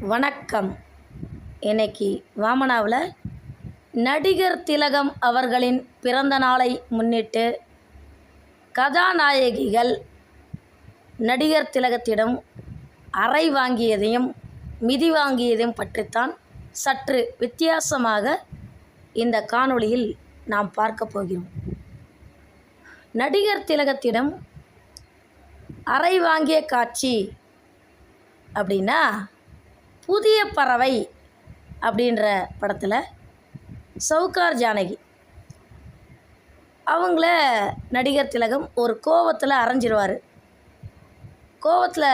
வணக்கம். இன்னைக்கு வாமனாவில் நடிகர் திலகம் அவர்களின் பிறந்த நாளை முன்னிட்டு கதாநாயகிகள் நடிகர் திலகத்திடம் அறை வாங்கியதையும் மிதி வாங்கியதையும் பற்றித்தான் சற்று வித்தியாசமாக இந்த காணொளியில் நாம் பார்க்க போகிறோம். நடிகர் திலகத்திடம் அறை வாங்கிய காட்சி அப்படின்னா புதிய பறவை அப்படின்ற படத்தில் சவுகார் ஜானகி. அவங்கள நடிகர் திலகம் ஒரு கோவத்தில் அரைஞ்சிருவார். கோவத்தில்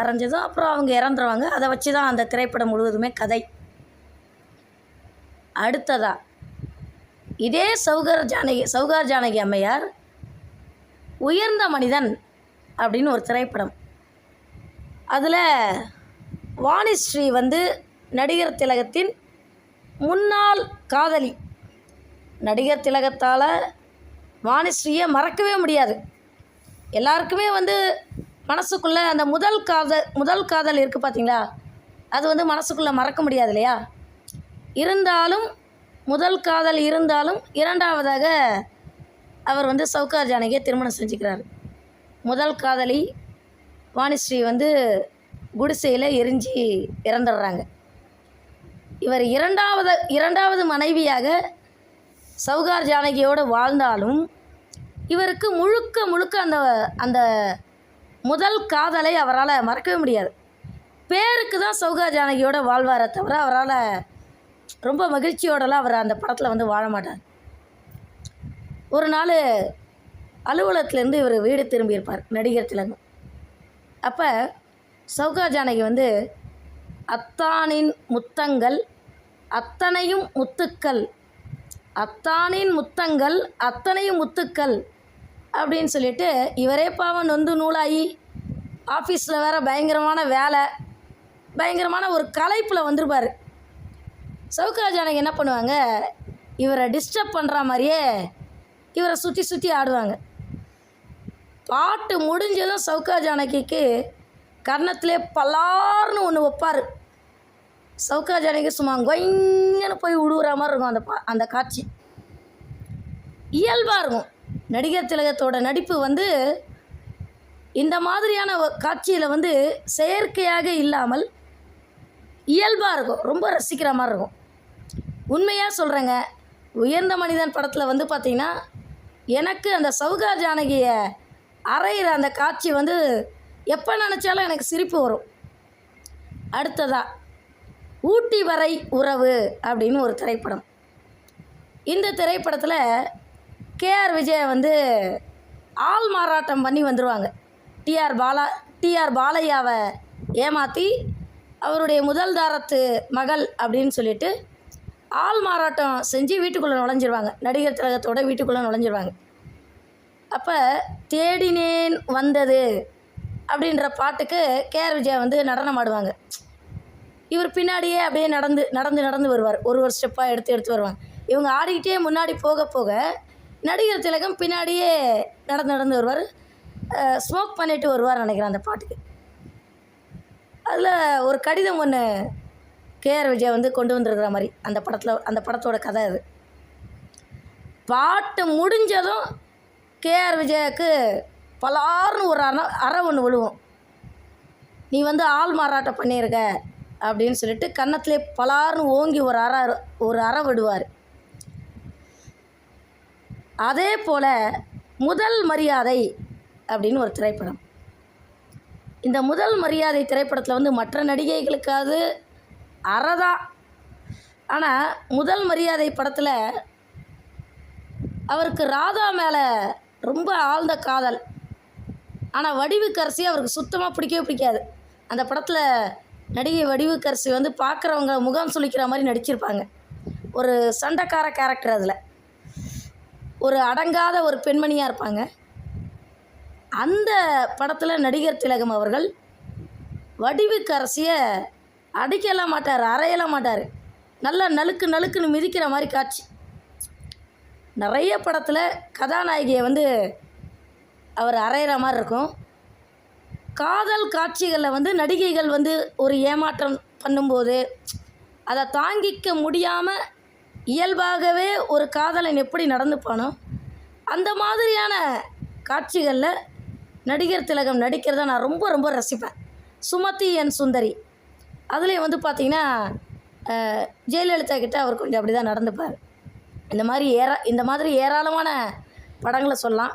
அரைஞ்சதும் அப்புறம் அவங்க இறந்துருவாங்க. அதை வச்சு தான் அந்த திரைப்படம் முழுவதுமே கதை. அடுத்ததா இதே சௌகர் ஜானகி சௌகார் ஜானகி அம்மையார் உயர்ந்த மனிதன் அப்படின்னு ஒரு திரைப்படம். அதில் வாணிஸ்ரீ வந்து நடிகர் திலகத்தின் முன்னாள் காதலி. நடிகர் திலகத்தால் வாணிஸ்ரீயை மறக்கவே முடியாது. எல்லாருக்குமே வந்து மனசுக்குள்ளே அந்த முதல் காதல் முதல் காதல் இருக்குது பார்த்தீங்களா அது வந்து மனசுக்குள்ளே மறக்க முடியாது இல்லையா? இருந்தாலும் முதல் காதல் இருந்தாலும் இரண்டாவதாக அவர் வந்து சவுகார் ஜானகியை திருமணம் செஞ்சுக்கிறார். முதல் காதலி வாணிஸ்ரீ வந்து குடிசையில் எரிஞ்சு இறந்துடுறாங்க. இவர் இரண்டாவது இரண்டாவது மனைவியாக சவுகார் ஜானகியோடு வாழ்ந்தாலும் இவருக்கு முழுக்க முழுக்க அந்த அந்த முதல் காதலை அவரால் மறக்கவே முடியாது. பேருக்கு தான் சவுகார் ஜானகியோட வாழ்வாரே தவிர அவரால் ரொம்ப மகிழ்ச்சியோடலாம் அவர் அந்த படத்தில் வந்து வாழ மாட்டார். ஒரு நாள் அலுவலகத்துலேருந்து இவர் வீடு திரும்பியிருப்பார் நடிகர் திலகம். அப்போ சௌகா ஜானகி வந்து அத்தானின் முத்தங்கள் அத்தனையும் முத்துக்கள். அத்தானின் முத்தங்கள் அத்தனையும் முத்துக்கள். அப்படின்னு சொல்லிட்டு இவரே பாவம் நொந்து நூலாகி ஆஃபீஸில் வேற பயங்கரமான வேலை. பயங்கரமான ஒரு கலைப்பில் வந்திருப்பார். சவுகா ஜானகி என்ன பண்ணுவாங்க? இவரை டிஸ்டர்ப் பண்ணுற மாதிரியே இவரை சுற்றி சுற்றி ஆடுவாங்க. பாட்டு முடிஞ்சதும் சவுக்கா ஜானகிக்கு கர்ணத்திலே பலார்னு ஒன்று வைப்பார். சவுக்கா ஜானகி சும்மா கொய்ங்கன்னு போய் விடுகிற மாதிரி இருக்கும் அந்த பா அந்த காட்சி. இயல்பாக இருக்கும். நடிகர் திலகத்தோட நடிப்பு வந்து இந்த மாதிரியான காட்சியில் வந்து செயற்கையாக இல்லாமல் இயல்பாக இருக்கும். ரொம்ப ரசிக்கிற மாதிரி இருக்கும். உண்மையாக சொல்கிறேங்க உயர்ந்த மனிதன் படத்தில் வந்து பார்த்திங்கன்னா எனக்கு அந்த சவுகா ஜானகியை அரைகிற அந்த காட்சி வந்து எப்போ நினச்சாலும் எனக்கு சிரிப்பு வரும். அடுத்ததா ஊட்டி வரை உறவு அப்படின்னு ஒரு திரைப்படம். இந்த திரைப்படத்தில் கேஆர் விஜய் வந்து ஆள் மாறாட்டம் பண்ணி வந்துடுவாங்க டிஆர் பாலா டிஆர் பாலையாவை ஏமாற்றி அவருடைய முதல் தாரத்து மகள் அப்படின்னு சொல்லிட்டு ஆள் மாறாட்டம் செஞ்சு வீட்டுக்குள்ளே நுழைஞ்சிருவாங்க. நடிகர் திலகத்தோட வீட்டுக்குள்ளே நுழைஞ்சிருவாங்க. அப்போ தேடினேன் வந்தது அப்படின்ற பாட்டுக்கு கேஆர் விஜயா வந்து நடனம் ஆடுவாங்க. இவர் பின்னாடியே அப்படியே நடந்து நடந்து நடந்து வருவார். ஒரு ஒரு ஸ்டெப்பாக எடுத்து எடுத்து வருவாங்க. இவங்க ஆடிக்கிட்டே முன்னாடி போக போக நடிகர் திலகம் பின்னாடியே நடந்து நடந்து வருவார். ஸ்மோக் பண்ணிட்டு வருவார் நினைக்கிறேன் அந்த பாட்டுக்கு. அதில் ஒரு கடிதம் ஒன்று கேஆர் விஜய் வந்து கொண்டு வந்திருக்கிற மாதிரி. அந்த படத்தில் அந்த படத்தோட கதை அது. பாட்டு முடிஞ்சதும் கேஆர் விஜயாவுக்கு பலார்னு ஒரு அற அறை ஒன்று விழுவும். நீ வந்து ஆள் மாறாட்டம் பண்ணியிருக்க அப்படின்னு சொல்லிட்டு கன்னத்திலே பலார்னு ஓங்கி ஒரு அற ஒரு அறை விடுவார். அதே போல் முதல் மரியாதை அப்படின்னு ஒரு திரைப்படம். இந்த முதல் மரியாதை திரைப்படத்தில் வந்து மற்ற நடிகைகளுக்காவது அறதான் ஆனால் முதல் மரியாதை படத்தில் அவருக்கு ராதா மேலே ரொம்ப ஆழ்ந்த காதல். ஆனால் வடிவுக்கரசி அவருக்கு சுத்தமாக பிடிக்கவே பிடிக்காது. அந்த படத்தில் நடிகை வடிவுக்கரசி வந்து பார்க்குறவங்க முகம் சுளிக்கிற மாதிரி நடிச்சிருப்பாங்க. ஒரு சண்டைக்கார கேரக்டர் அதில். ஒரு அடங்காத ஒரு பெண்மணியாக இருப்பாங்க. அந்த படத்தில் நடிகர் திலகம் அவர்கள் வடிவுக்கரசியை அடிக்கலாம் மாட்டார் அறையலாம் மாட்டார். நல்லா நலுக்கு நலுக்குன்னு மிதிக்கிற மாதிரி காட்சி. நிறைய படத்தில் கதாநாயகியை வந்து அவர் அரைகிற மாதிரி இருக்கும். காதல் காட்சிகளில் வந்து நடிகைகள் வந்து ஒரு ஏமாற்றம் பண்ணும்போது அதை தாங்கிக்க முடியாமல் இயல்பாகவே ஒரு காதலன் எப்படி நடந்துப்பானோ அந்த மாதிரியான காட்சிகளில் நடிகர் திலகம் நடிக்கிறத நான் ரொம்ப ரொம்ப ரசிப்பேன். சுமதி என் சுந்தரி. அதுலேயும் வந்து பார்த்திங்கன்னா ஜெயலலிதா கிட்டே அவர் கொஞ்சம் அப்படி தான் நடந்துப்பார். இந்த மாதிரி ஏரா இந்த மாதிரி ஏராளமான படங்களை சொல்லலாம்.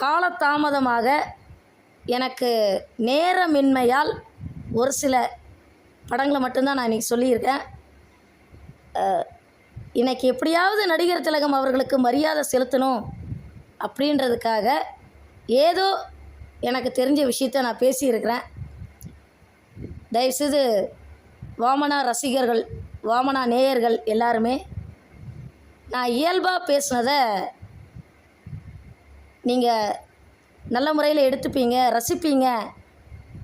காலதாமதமாக எனக்கு நேரமின்மையால் ஒரு சில படங்களை மட்டும்தான் நான் இன்றைக்கி சொல்லியிருக்கேன். இன்றைக்கி எப்படியாவது நடிகர் திலகம் அவர்களுக்கு மரியாதை செலுத்தணும் அப்படின்றதுக்காக ஏதோ எனக்கு தெரிஞ்ச விஷயத்த நான் பேசியிருக்கிறேன். தயவுசெய்து வாமனா ரசிகர்கள் வாமனா நேயர்கள் எல்லாருமே நான் இயல்பாக பேசுனதை நீங்கள் நல்ல முறையில் எடுத்துப்பீங்க ரசிப்பீங்க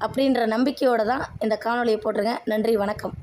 அப்படின்ற நம்பிக்கையோடு தான் இந்த காணொளியை போட்டிருக்கேன். நன்றி வணக்கம்.